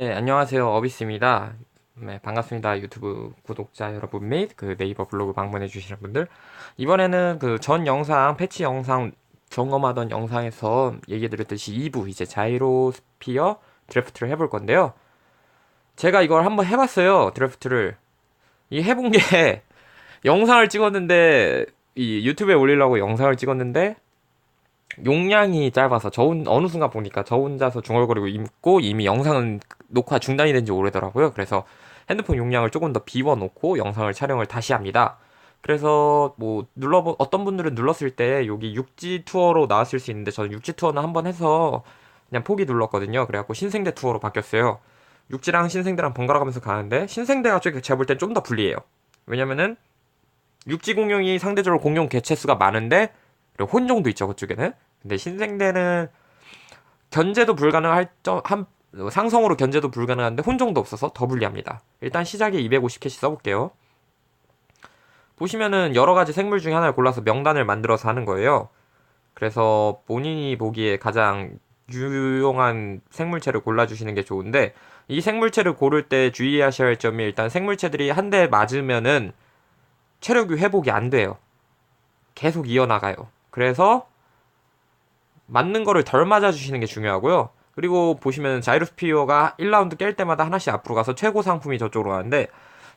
네, 안녕하세요. 어비스입니다. 네, 반갑습니다. 유튜브 구독자 여러분 및 그 네이버 블로그 방문해 주시는 분들. 이번에는 그 전 영상, 패치 영상 점검하던 영상에서 얘기 드렸듯이 2부 이제 자이로스피어 드래프트를 해볼 건데요. 제가 이걸 한번 해봤어요. 드래프트를. 이 해본 게 영상을 찍었는데 이 유튜브에 올리려고 영상을 찍었는데 용량이 짧아서 저 혼, 어느 순간 보니까 저 혼자서 중얼거리고 있고 이미 영상은 녹화 중단이 된 지 오래더라고요. 그래서 핸드폰 용량을 조금 더 비워놓고 영상을 촬영을 다시 합니다. 그래서 뭐 눌러 어떤 분들은 눌렀을 때 여기 육지 투어로 나왔을 수 있는데 저는 육지 투어는 한번 해서 그냥 포기 눌렀거든요. 그래갖고 신생대 투어로 바뀌었어요. 육지랑 신생대랑 번갈아 가면서 가는데 신생대가 제가 볼 땐 좀 더 불리해요. 왜냐면은 육지 공룡이 상대적으로 공룡 개체 수가 많은데 그리고 혼종도 있죠 그쪽에는. 근데 신생대는 견제도 불가능할 점, 한, 상성으로 견제도 불가능한데 혼종도 없어서 더 불리합니다. 일단 시작에 250캐시 써볼게요. 보시면은 여러 가지 생물 중에 하나를 골라서 명단을 만들어서 하는 거예요. 그래서 본인이 보기에 가장 유용한 생물체를 골라주시는 게 좋은데 이 생물체를 고를 때 주의하셔야 할 점이 일단 생물체들이 한 대 맞으면은 체력이 회복이 안 돼요. 계속 이어나가요. 그래서 맞는 거를 덜 맞아주시는 게 중요하고요. 그리고 보시면 자이로스피어가 1라운드 깰 때마다 하나씩 앞으로 가서 최고 상품이 저쪽으로 가는데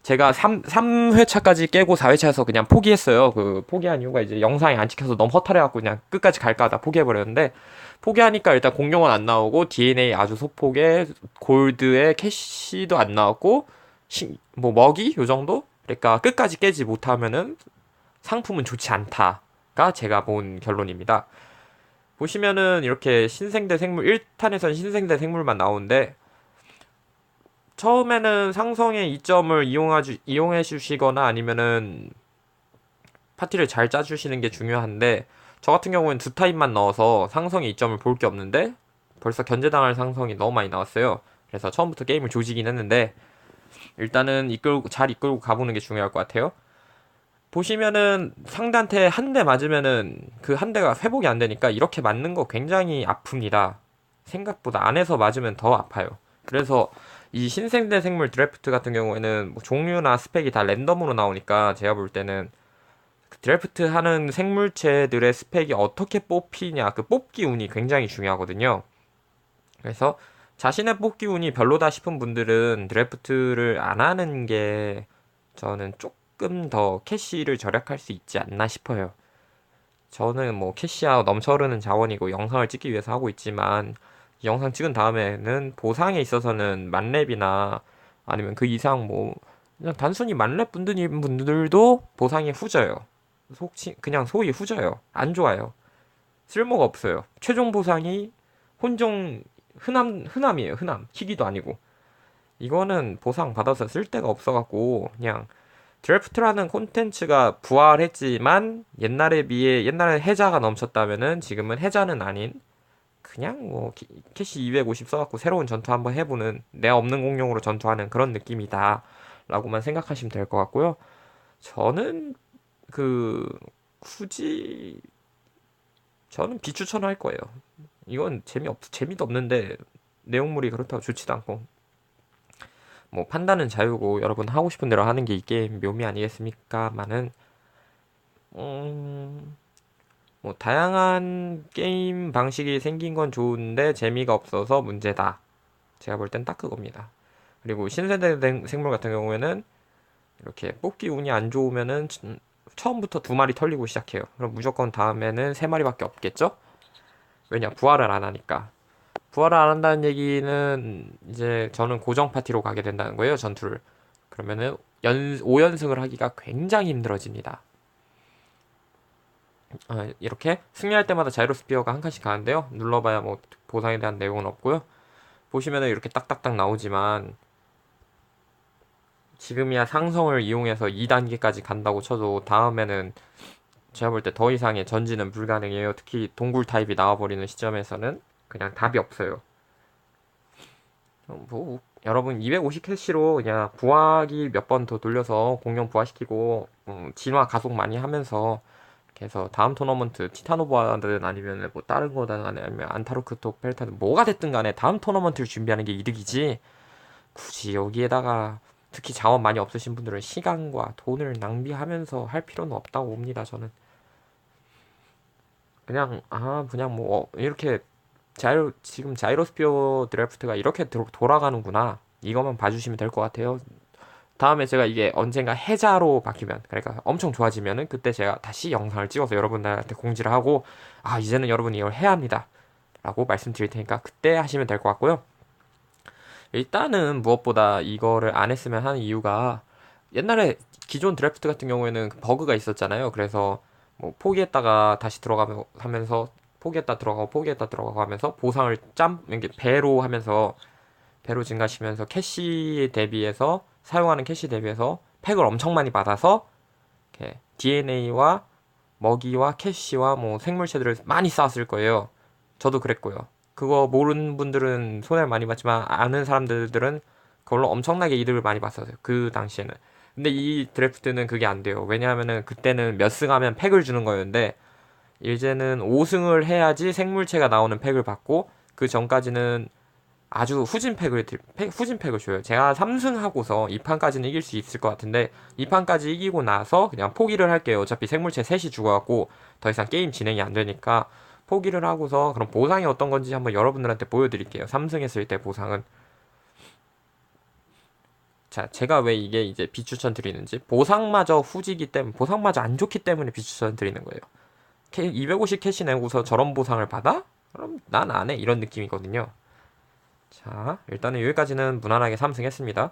제가 3, 3회차까지 깨고 4회차에서 그냥 포기했어요. 그 포기한 이유가 이제 영상이 안 찍혀서 너무 허탈해갖고 그냥 끝까지 갈까 하다 포기해버렸는데 포기하니까 일단 공룡은 안 나오고 DNA 아주 소폭에 골드에 캐시도 안 나왔고 시, 뭐 먹이 요 정도? 그러니까 끝까지 깨지 못하면은 상품은 좋지 않다가 제가 본 결론입니다. 보시면은 이렇게 신생대 생물 1탄에선 신생대 생물만 나오는데 처음에는 상성의 이점을 이용하주, 이용해 주시거나 아니면은 파티를 잘 짜주시는 게 중요한데 저 같은 경우는 두 타입만 넣어서 상성의 이점을 볼 게 없는데 벌써 견제당할 상성이 너무 많이 나왔어요. 그래서 처음부터 게임을 조지긴 했는데 일단은 이끌고 잘 이끌고 가보는 게 중요할 것 같아요. 보시면은 상대한테 한 대 맞으면은 그 한 대가 회복이 안 되니까 이렇게 맞는 거 굉장히 아픕니다. 생각보다 안에서 맞으면 더 아파요. 그래서 이 신생대 생물 드래프트 같은 경우에는 뭐 종류나 스펙이 다 랜덤으로 나오니까 제가 볼 때는 그 드래프트 하는 생물체들의 스펙이 어떻게 뽑히냐 그 뽑기 운이 굉장히 중요하거든요. 그래서 자신의 뽑기 운이 별로다 싶은 분들은 드래프트를 안 하는 게 저는 조금 조금 더 캐시를 절약할 수 있지 않나 싶어요. 저는 뭐 캐시와 넘쳐흐르는 자원이고 영상을 찍기 위해서 하고 있지만 영상 찍은 다음에는 보상에 있어서는 만렙이나 아니면 그 이상 뭐 그냥 단순히 만렙 분들인 분들도 보상이 후져요. 속치 그냥 소위 후져요. 안 좋아요. 쓸모가 없어요. 최종 보상이 혼종 흔함 흔함이에요. 흔함 희귀도 아니고 이거는 보상 받아서 쓸 데가 없어갖고 그냥 드래프트라는 콘텐츠가 부활했지만 옛날에 비해 옛날에 해자가 넘쳤다면은 지금은 해자는 아닌 그냥 뭐 캐시 250 써갖고 새로운 전투 한번 해보는 내 없는 공룡으로 전투하는 그런 느낌이다 라고만 생각하시면 될 것 같고요. 저는 그 굳이 저는 비추천할 거예요. 이건 재미없 재미도 없는데 내용물이 그렇다고 좋지도 않고 뭐 판단은 자유고 여러분 하고 싶은 대로 하는 게 이 게임 묘미 아니겠습니까?많은 음, 뭐 다양한 게임 방식이 생긴 건 좋은데 재미가 없어서 문제다. 제가 볼 땐 딱 그겁니다. 그리고 신세대 생물 같은 경우에는 이렇게 뽑기 운이 안 좋으면은 처음부터 두 마리 털리고 시작해요. 그럼 무조건 다음에는 세 마리밖에 없겠죠? 왜냐 부활을 안 하니까. 부활을 안 한다는 얘기는 이제 저는 고정 파티로 가게 된다는 거예요, 전투를. 그러면은 연, 5연승을 하기가 굉장히 힘들어집니다. 아, 이렇게 승리할 때마다 자이로스피어가 한 칸씩 가는데요. 눌러봐야 뭐 보상에 대한 내용은 없고요. 보시면은 이렇게 딱딱딱 나오지만 지금이야 상성을 이용해서 2단계까지 간다고 쳐도 다음에는 제가 볼 때 더 이상의 전지는 불가능해요. 특히 동굴 타입이 나와버리는 시점에서는 그냥 답이 없어요. 뭐 여러분 250 캐시로 그냥 부하기 몇 번 더 돌려서 공룡 부하시키고 음, 진화 가속 많이 하면서 그래서 다음 토너먼트 티타노바든 아니면 뭐 다른 거든 아니면 안타르크톡 펠타든 뭐가 됐든 간에 다음 토너먼트를 준비하는 게 이득이지 굳이 여기에다가 특히 자원 많이 없으신 분들은 시간과 돈을 낭비하면서 할 필요는 없다고 봅니다. 저는 그냥 아 그냥 뭐 어, 이렇게 자이로 지금 자이로스피어 드래프트가 이렇게 도- 돌아가는구나. 이것만 봐주시면 될 것 같아요. 다음에 제가 이게 언젠가 해자로 바뀌면 그러니까 엄청 좋아지면은 그때 제가 다시 영상을 찍어서 여러분들한테 공지를 하고 아 이제는 여러분이 이걸 해야 합니다. 라고 말씀드릴 테니까 그때 하시면 될 것 같고요. 일단은 무엇보다 이거를 안 했으면 하는 이유가 옛날에 기존 드래프트 같은 경우에는 그 버그가 있었잖아요. 그래서 뭐 포기했다가 다시 들어가면서 포기했다 들어가고 포기했다 들어가고 하면서 보상을 짬 이게 배로 하면서 배로 증가시면서 캐시 대비해서 사용하는 캐시 대비해서 팩을 엄청 많이 받아서 이렇게 DNA와 먹이와 캐시와 뭐 생물체들을 많이 쌓았을 거예요. 저도 그랬고요. 그거 모르는 분들은 손해를 많이 봤지만 아는 사람들은 그걸로 엄청나게 이득을 많이 봤었어요. 그 당시에는. 근데 이 드래프트는 그게 안 돼요. 왜냐하면은 그때는 몇 승하면 팩을 주는 거였는데 이제는 5승을 해야지 생물체가 나오는 팩을 받고 그 전까지는 아주 후진 팩을 후진 팩을 줘요. 제가 3승 하고서 2판까지는 이길 수 있을 것 같은데 2판까지 이기고 나서 그냥 포기를 할게요. 어차피 생물체 셋이 죽어갖고 더 이상 게임 진행이 안 되니까 포기를 하고서 그럼 보상이 어떤 건지 한번 여러분들한테 보여드릴게요. 3승 했을 때 보상은 자, 제가 왜 이게 이제 비추천 드리는지 보상마저 후지기 때문에 보상마저 안 좋기 때문에 비추천 드리는 거예요. 250 캐시 내고서 저런 보상을 받아? 그럼 난 안 해. 이런 느낌이거든요. 자, 일단은 여기까지는 무난하게 3승 했습니다.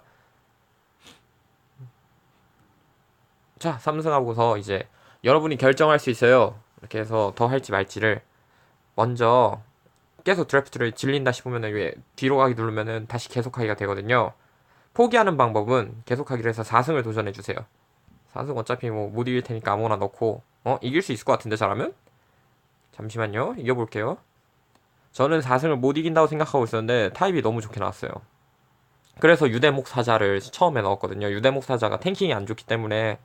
자, 3승하고서 이제 여러분이 결정할 수 있어요. 이렇게 해서 더 할지 말지를 먼저 계속 드래프트를 질린다 싶으면은 왜 뒤로 가기 누르면은 다시 계속하기가 되거든요. 포기하는 방법은 계속하기로 해서 4승을 도전해 주세요. 4승 어차피 뭐 못 이길 테니까 아무거나 넣고 어 이길 수 있을 것 같은데 잘하면? 잠시만요. 이겨볼게요. 저는 4승을 못 이긴다고 생각하고 있었는데 타입이 너무 좋게 나왔어요. 그래서 유대목 사자를 처음에 넣었거든요. 유대목 사자가 탱킹이 안 좋기 때문에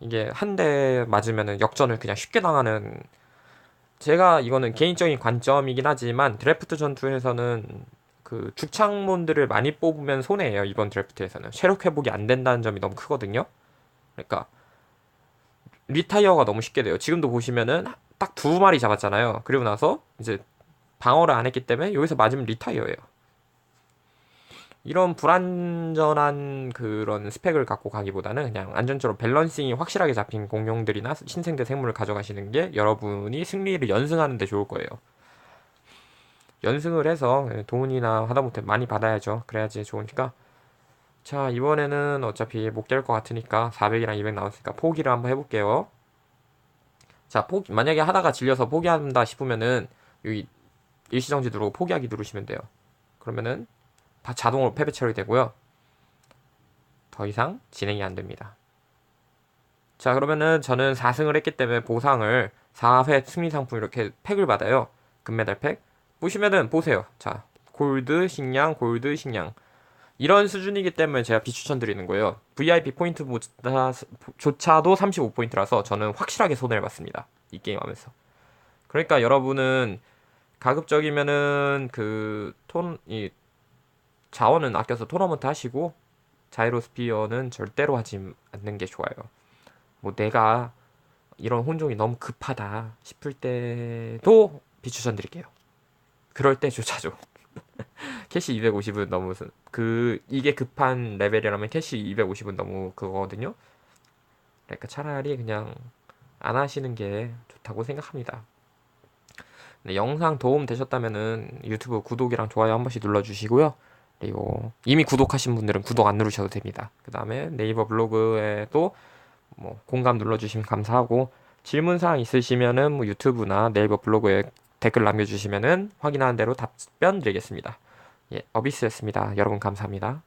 이게 한 대 맞으면은 역전을 그냥 쉽게 당하는 제가 이거는 개인적인 관점이긴 하지만 드래프트 전투에서는 그 죽창몬들을 많이 뽑으면 손해예요. 이번 드래프트에서는 체력 회복이 안 된다는 점이 너무 크거든요. 그러니까 리타이어가 너무 쉽게 돼요. 지금도 보시면은 딱 두 마리 잡았잖아요. 그리고 나서 이제 방어를 안 했기 때문에 여기서 맞으면 리타이어예요. 이런 불안전한 그런 스펙을 갖고 가기보다는 그냥 안전적으로 밸런싱이 확실하게 잡힌 공룡들이나 신생대 생물을 가져가시는 게 여러분이 승리를 연승하는 데 좋을 거예요. 연승을 해서 돈이나 하다못해 많이 받아야죠. 그래야지 좋으니까. 자, 이번에는 어차피 못될것 같으니까 400이랑 200 나왔으니까 포기를 한번 해볼게요. 자, 포 만약에 하다가 질려서 포기한다 싶으면은 여기 일시정지 누르고 포기하기 누르시면 돼요. 그러면은 다 자동으로 패배 처리 되고요. 더 이상 진행이 안 됩니다. 자, 그러면은 저는 4승을 했기 때문에 보상을 4회 승리 상품 이렇게 팩을 받아요. 금메달 팩. 보시면은 보세요. 자, 골드, 식량, 골드, 식량. 이런 수준이기 때문에 제가 비추천 드리는 거예요. VIP 포인트조차도 35포인트라서 저는 확실하게 손해를 봤습니다. 이 게임 하면서. 그러니까 여러분은 가급적이면은 그 톤, 이 자원은 아껴서 토너먼트 하시고 자이로스피어는 절대로 하지 않는 게 좋아요. 뭐 내가 이런 혼종이 너무 급하다 싶을 때도 비추천 드릴게요. 그럴 때조차죠. 캐시 250은 너무 그 이게 급한 레벨이라면 캐시 250은 너무 그거거든요. 그러니까 차라리 그냥 안 하시는 게 좋다고 생각합니다. 네, 영상 도움 되셨다면은 유튜브 구독이랑 좋아요 한 번씩 눌러주시고요. 그리고 이미 구독하신 분들은 구독 안 누르셔도 됩니다. 그 다음에 네이버 블로그에도 뭐 공감 눌러주시면 감사하고 질문 사항 있으시면은 뭐 유튜브나 네이버 블로그에 댓글 남겨주시면은 확인하는 대로 답변 드리겠습니다. 예, 어비스였습니다. 여러분 감사합니다.